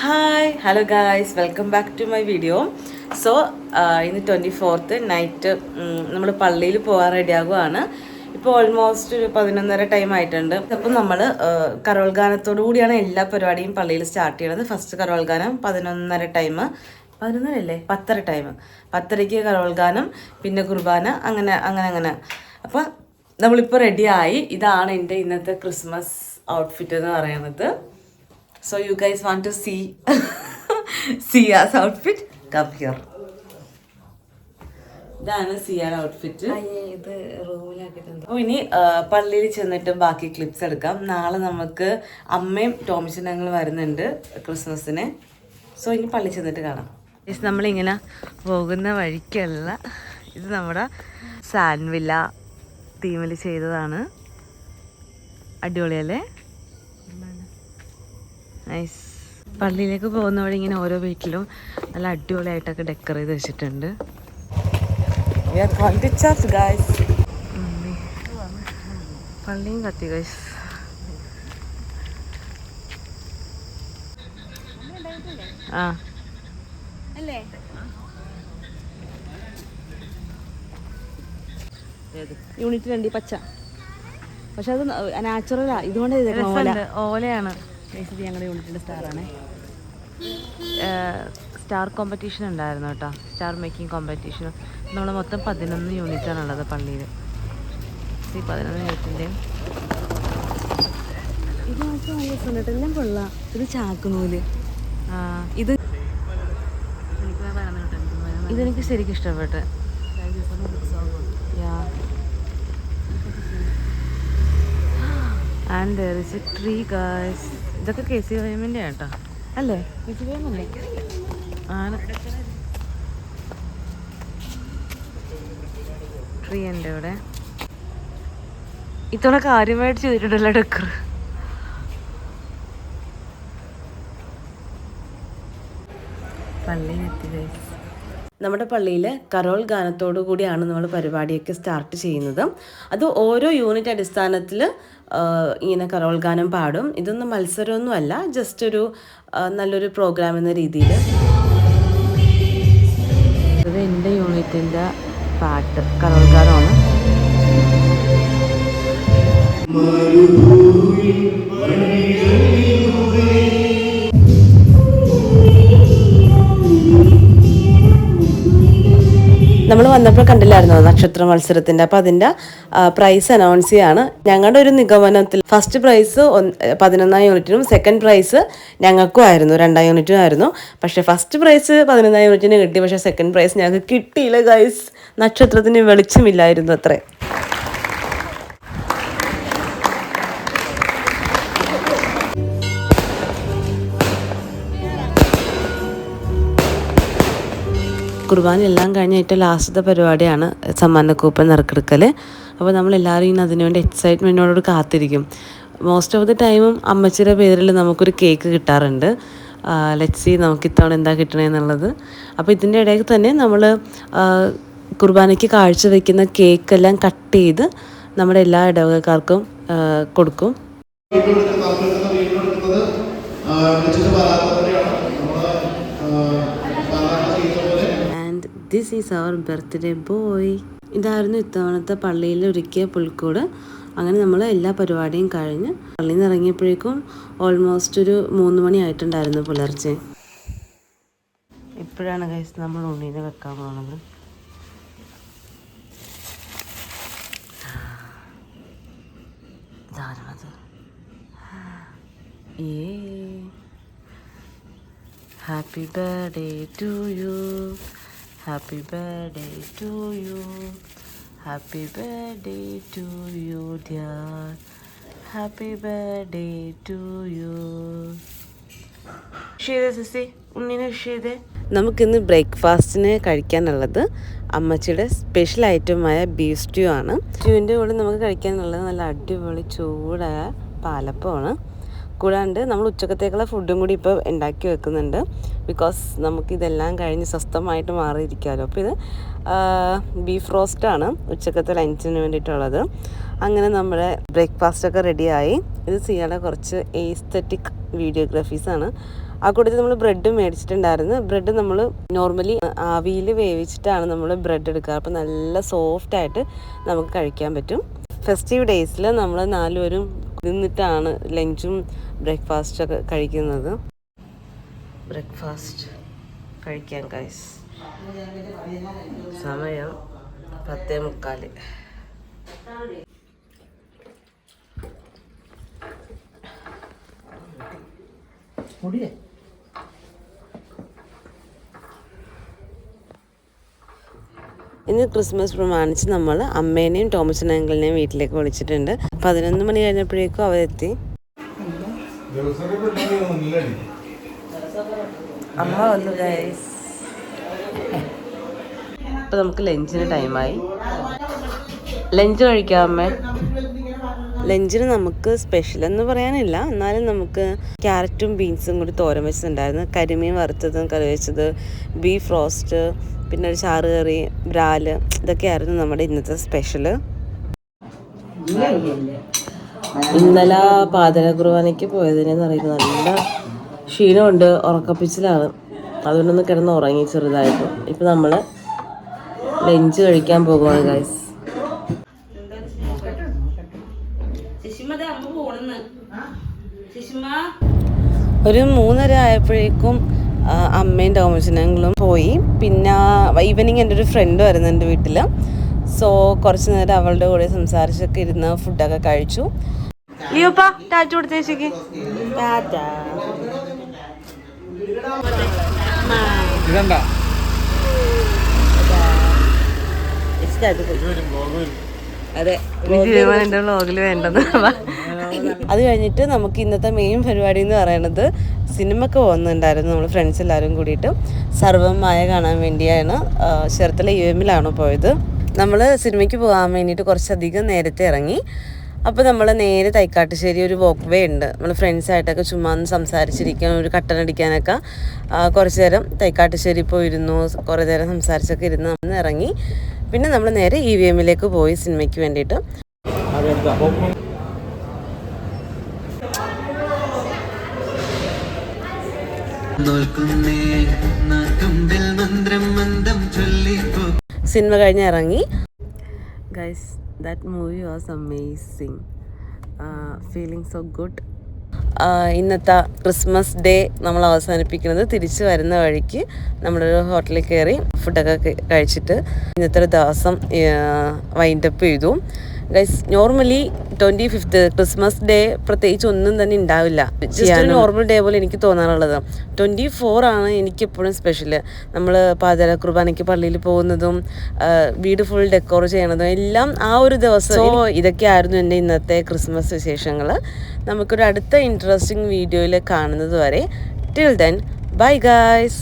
Hi hello guys welcome back to my video so ഇന്ന് twenty fourth night നമ്മൾ പള്ളിയിൽ പോകാൻ റെഡിയാകുവാണ് ഇപ്പോൾ ഓൾമോസ്റ്റ് ഒരു പതിനൊന്നര ടൈം ആയിട്ടുണ്ട്. അപ്പം നമ്മൾ കരോൾ ഗാനത്തോടു കൂടിയാണ് എല്ലാ പരിപാടിയും പള്ളിയിൽ സ്റ്റാർട്ട് ചെയ്യണത്. ഫസ്റ്റ് കരോൾ ഗാനം പതിനൊന്നര ടൈം പതിനൊന്നരല്ലേ പത്തര ടൈം പത്തരയ്ക്ക് കരോൾ ഗാനം പിന്നെ കുർബാന അങ്ങനെ അങ്ങനെ അങ്ങനെ. അപ്പം നമ്മളിപ്പോൾ റെഡിയായി ഇതാണ് എന്റെ ഇന്നത്തെ ക്രിസ്മസ് ഔട്ട്ഫിറ്റ് എന്ന് പറയുന്നത്. So you guys want to see Sia's outfit? Come here. ഇതാണ് സിയായുടെ ഔട്ട്ഫിറ്റ് ഇത് റൂമിലാക്കിയിട്ടുണ്ട് അപ്പോൾ ഇനി പള്ളിയിൽ ചെന്നിട്ട് ബാക്കി ക്ലിപ്സ് എടുക്കാം. നാളെ നമുക്ക് അമ്മയും ടോമിച്ചും ഞങ്ങൾ വരുന്നുണ്ട് ക്രിസ്മസിന്. സോ ഇനി പള്ളി ചെന്നിട്ട് കാണാം. നമ്മളിങ്ങനെ പോകുന്ന വഴിക്കല്ല. ഇത് നമ്മുടെ സാൻവില്ല തീമിൽ ചെയ്തതാണ്. അടിപൊളിയല്ലേ? നൈസ് പള്ളിയിലേക്ക് പോകുന്ന വഴി ഇങ്ങനെ ഓരോ വീട്ടിലും നല്ല അടിപൊളിയായിട്ടൊക്കെ ഡെക്കർ ചെയ്ത് വെച്ചിട്ടുണ്ട്. പള്ളിയും കത്തി ഗൈസ് ആ. അല്ലേ? യൂണിറ്റ് രണ്ട് പച്ച. പക്ഷെ അത് നാച്ചുറലാ ഇതുകൊണ്ട് ഓലയാണ്. ഞങ്ങളുടെ സ്റ്റാറാണ് സ്റ്റാർ കോമ്പറ്റീഷൻ ഉണ്ടായിരുന്നു കേട്ടോ. സ്റ്റാർ മേക്കിംഗ് കോമ്പറ്റീഷൻ നമ്മൾ മൊത്തം പതിനൊന്ന് യൂണിറ്റാണ് ഉള്ളത് പള്ളിയിൽ ഈ പതിനൊന്ന് യൂണിറ്റിന്റെയും ഇത് നോക്കി നല്ല രസമുണ്ട് എല്ലാം കൊള്ളാം. ഇത് ചാക്കുനൂൽ. ഇത് ഇതെനിക്ക് ശരിക്കും ഇഷ്ടപ്പെട്ട്. And there is a tree guys ഇതൊക്കെ കെ സി വൈമിന്റെ കേട്ടോ അല്ലേ? കെ സി വേമല്ലേ ആണ്. ട്രീ ഉണ്ട് ഇവിടെ. ഇത്തവണ കാര്യമായിട്ട് ചെയ്തിട്ടുണ്ടല്ലോ ഡെക്കർ പള്ളിയിലെത്തി guys. നമ്മുടെ പള്ളിയിൽ കരോൾ ഗാനത്തോടു കൂടിയാണ് നമ്മൾ പരിപാടിയൊക്കെ സ്റ്റാർട്ട് ചെയ്യുന്നത്. അത് ഓരോ യൂണിറ്റ് അടിസ്ഥാനത്തിൽ ഇങ്ങനെ കരോൾ ഗാനം പാടും. ഇതൊന്നും മത്സരമൊന്നുമല്ല ജസ്റ്റ് ഒരു നല്ലൊരു പ്രോഗ്രാം എന്ന രീതിയിൽ. അത് എന്റെ യൂണിറ്റിന്റെ പാട്ട്. കരോൾ ഗാനമാണ്. നമ്മൾ വന്നപ്പോൾ കണ്ടില്ലായിരുന്നോ നക്ഷത്ര മത്സരത്തിന്റെ? അപ്പൊ അതിന്റെ പ്രൈസ് അനൗൺസ് ചെയ്യാണ്. ഞങ്ങളുടെ ഒരു നിഗമനത്തിൽ ഫസ്റ്റ് പ്രൈസ് പതിനൊന്നാം യൂണിറ്റിനും സെക്കൻഡ് പ്രൈസ് ഞങ്ങൾക്കും ആയിരുന്നു രണ്ടാം യൂണിറ്റും ആയിരുന്നു. പക്ഷെ ഫസ്റ്റ് പ്രൈസ് പതിനൊന്നാം യൂണിറ്റിന് കിട്ടി പക്ഷെ സെക്കൻഡ് പ്രൈസ് ഞങ്ങൾക്ക് കിട്ടിയില്ല ഗൈസ് നക്ഷത്രത്തിന് വെളിച്ചമില്ലായിരുന്നു അത്രേ. കുർബാന എല്ലാം കഴിഞ്ഞ ഏറ്റവും ലാസ്റ്റത്തെ പരിപാടിയാണ് സമ്മാനക്കൂപ്പൻ നറുക്കെടുക്കൽ അപ്പോൾ നമ്മളെല്ലാവരും ഇന്ന് അതിനുവേണ്ടി എക്സൈറ്റ്മെന്റോട് കാത്തിരിക്കും. മോസ്റ്റ് ഓഫ് ദി ടൈമും അമ്മച്ചിയുടെ പേരിൽ നമുക്കൊരു കേക്ക് കിട്ടാറുണ്ട്. ലെറ്റ്സി നമുക്ക് ഇത്തവണ എന്താ കിട്ടണേന്നുള്ളത് അപ്പോൾ ഇതിന്റെ ഇടയിൽ തന്നെ നമ്മൾ കുർബാനയ്ക്ക് കാഴ്ച വയ്ക്കുന്ന കേക്കെല്ലാം കട്ട് ചെയ്ത് നമ്മുടെ എല്ലാ ഇടവകക്കാർക്കും കൊടുക്കും. This is our birthday boy ഇതായിരുന്നു ഇത്തവണത്തെ പള്ളിയിൽ ഒരുക്കിയ പുൽക്കൂട്. അങ്ങനെ നമ്മൾ എല്ലാ പരിപാടിയും കഴിഞ്ഞ് പള്ളിയിൽ നിന്ന് ഇറങ്ങിയപ്പോഴേക്കും ഓൾമോസ്റ്റ് ഒരു മൂന്ന് മണി ആയിട്ടുണ്ടായിരുന്നു പുലർച്ചെ. ഇപ്പോഴാണ് കൈസ് നമ്മൾ ഉണ്ണീനെ വെക്കാൻ പോകുന്നത് ഇതാരണത് ഏ. Birthday to to Happy birthday to you. Happy birthday to you, dear. Happy birthday to you. സിസി ഉണ്ണിനെ ചെയ്തേ നമുക്കിന്ന് ബ്രേക്ക്ഫാസ്റ്റിന് കഴിക്കാനുള്ളത് അമ്മച്ചിയുടെ സ്പെഷ്യൽ ഐറ്റമായ ബീഫ് സ്റ്റ്യൂ ആണ് സ്റ്റ്യൂവിന്റെ കൂടെ നമുക്ക് കഴിക്കാനുള്ളത് നല്ല അടിപൊളി ചൂടായ പാലപ്പമാണ് കൂടാണ്ട് നമ്മൾ ഉച്ചക്കത്തേക്കുള്ള ഫുഡും കൂടി ഇപ്പോൾ ഉണ്ടാക്കി വെക്കുന്നുണ്ട് ബിക്കോസ് നമുക്കിതെല്ലാം കഴിഞ്ഞ് സ്വസ്ഥമായിട്ട് മാറിയിരിക്കാമല്ലോ അപ്പോൾ ഇത് ബീഫ് റോസ്റ്റാണ് ഉച്ചക്കത്തെ ലഞ്ചിന് വേണ്ടിയിട്ടുള്ളത്. അങ്ങനെ നമ്മുടെ ബ്രേക്ക്ഫാസ്റ്റൊക്കെ റെഡിയായി. ഇത് സിയാടെ കുറച്ച് എസ്തറ്റിക് വീഡിയോഗ്രാഫീസാണ് ആ കൂട്ടത്തിൽ നമ്മൾ ബ്രെഡ് മേടിച്ചിട്ടുണ്ടായിരുന്നു. ബ്രെഡ് നമ്മൾ നോർമലി ആവിയിൽ വേവിച്ചിട്ടാണ് നമ്മൾ ബ്രെഡ് എടുക്കുക. അപ്പോൾ നല്ല സോഫ്റ്റായിട്ട് നമുക്ക് കഴിക്കാൻ പറ്റും. ഫെസ്റ്റീവ് ഡേയ്സിൽ നമ്മൾ നാലുപേരും നിന്നിട്ടാണ് ലഞ്ചും ബ്രേക്ക്ഫാസ്റ്റൊക്കെ കഴിക്കുന്നത്. ബ്രേക്ക്ഫാസ്റ്റ് കഴിക്കാൻ കൈസ് സമയം പത്തേ മുക്കാൽ ഇന്ന് ക്രിസ്മസ് പ്രമാണിച്ച് നമ്മൾ അമ്മേനെയും ടോമസൻ അങ്കിളിനെയും വീട്ടിലേക്ക് വിളിച്ചിട്ടുണ്ട്. പതിനൊന്ന് മണി കഴിഞ്ഞപ്പോഴേക്കും അവരെത്തി. അമ്മ വന്നു ഗൈസ് ഇപ്പൊ നമുക്ക് ലഞ്ചിന് ടൈമായി. ലഞ്ച് കഴിക്കാമേ അമ്മ. ലഞ്ചിന് നമുക്ക് സ്പെഷ്യൽ എന്ന് പറയാനില്ല. എന്നാലും നമുക്ക് ക്യാരറ്റും ബീൻസും കൂടി തോരൻ വെച്ചിട്ടുണ്ടായിരുന്നു. കരിമീൻ വറുത്തതും കറി വെച്ചത് ബീഫ് റോസ്റ്റ് പിന്നെ ഒരു ചാറ് കറി ബ്രാൽ ഇതൊക്കെയായിരുന്നു നമ്മുടെ ഇന്നത്തെ സ്പെഷ്യൽ ഇന്നലെ പാതര കുർബാനയ്ക്ക് പോയതിനെന്ന് പറയുന്നത് നല്ല ക്ഷീണമുണ്ട് ഉറക്കപ്പിച്ചിലാണ്. അതുകൊണ്ടൊന്ന് കിടന്ന് ഉറങ്ങി ചെറുതായിട്ട്. ഇപ്പം നമ്മൾ ലഞ്ച് കഴിക്കാൻ പോകുവാണ് ഗൈസ് ഒരു മൂന്നര ആയപ്പോഴേക്കും അമ്മയും ടോമച്ചനങ്ങളും പോയി. പിന്നെ ഈവനിങ് എന്റെ ഒരു ഫ്രണ്ട് വരുന്നുണ്ട് വീട്ടിൽ സോ കുറച്ച് നേരം അവളുടെ കൂടെ സംസാരിച്ചൊക്കെ ഇരുന്ന് ഫുഡൊക്കെ കഴിച്ചു. ലിയോപ്പ ടാറ്റ കൊടുത്തേച്ചേക്ക് ടാറ്റ. ഇതണ്ട. അതെ എന്റെ വ്ളോഗിൽ വേണ്ടത്. അത് കഴിഞ്ഞിട്ട് നമുക്ക് ഇന്നത്തെ മെയിൻ പരിപാടി എന്ന് പറയുന്നത് സിനിമക്ക് പോകുന്നുണ്ടായിരുന്നു നമ്മൾ ഫ്രണ്ട്സ് എല്ലാവരും കൂടിയിട്ട്. സർവമായ കാണാൻ വേണ്ടിയാണ് ശരത്തിലെ ചേർത്തല യു എമ്മിലാണ് പോയത്. നമ്മൾ സിനിമയ്ക്ക് പോകാൻ വേണ്ടിയിട്ട് കുറച്ചധികം നേരത്തെ ഇറങ്ങി. അപ്പോൾ നമ്മൾ നേരെ തൈക്കാട്ടുശ്ശേരി ഒരു വോക്ക് വേ ഉണ്ട് നമ്മൾ ഫ്രണ്ട്സായിട്ടൊക്കെ ചുമ്മാ ഒന്ന് സംസാരിച്ചിരിക്കാൻ ഒരു ആ, കുറച്ച് നേരം തൈക്കാട്ടുശ്ശേരി പോയിരുന്നു കുറേ നേരം സംസാരിച്ചൊക്കെ ഇരുന്ന് നമ്മൾ ഇറങ്ങി. പിന്നെ നമ്മൾ നേരെ ഇ വി എമ്മിലേക്ക് പോയി സിനിമയ്ക്ക് വേണ്ടിയിട്ട്. സിനിമ കഴിഞ്ഞ് ഇറങ്ങി. Guys that movie was amazing feeling so good ഇന്നത്തെ ക്രിസ്മസ് ഡേ നമ്മൾ അവസാനിപ്പിക്കുന്നത് തിരിച്ചു വരുന്ന വഴിക്ക് നമ്മളൊരു ഹോട്ടലിൽ കയറി ഫുഡൊക്കെ കഴിച്ചിട്ട് ഇന്നത്തെ ഒരു ദിവസം വൈൻഡപ്പ് ചെയ്തു. Guys normally twenty fifth Christmas day പ്രത്യേകിച്ച് ഒന്നും തന്നെ ഉണ്ടാവില്ല ജസ്റ്റ് ഒരു നോർമൽ ഡേ പോലെ എനിക്ക് തോന്നാറുള്ളത് ട്വന്റി ഫോർ ആണ് എനിക്ക് എപ്പോഴും സ്പെഷ്യൽ നമ്മൾ പാചക കുർബാനയ്ക്ക് പള്ളിയിൽ പോകുന്നതും വീട് ഫുൾ ഡെക്കോർ ചെയ്യണതും എല്ലാം ആ ഒരു ദിവസം. സോ ഇതൊക്കെയായിരുന്നു എന്റെ ഇന്നത്തെ ക്രിസ്മസ് വിശേഷങ്ങൾ നമുക്കൊരു അടുത്ത ഇൻട്രസ്റ്റിംഗ് വീഡിയോയിൽ കാണുന്നത് വരെ. Till then bye guys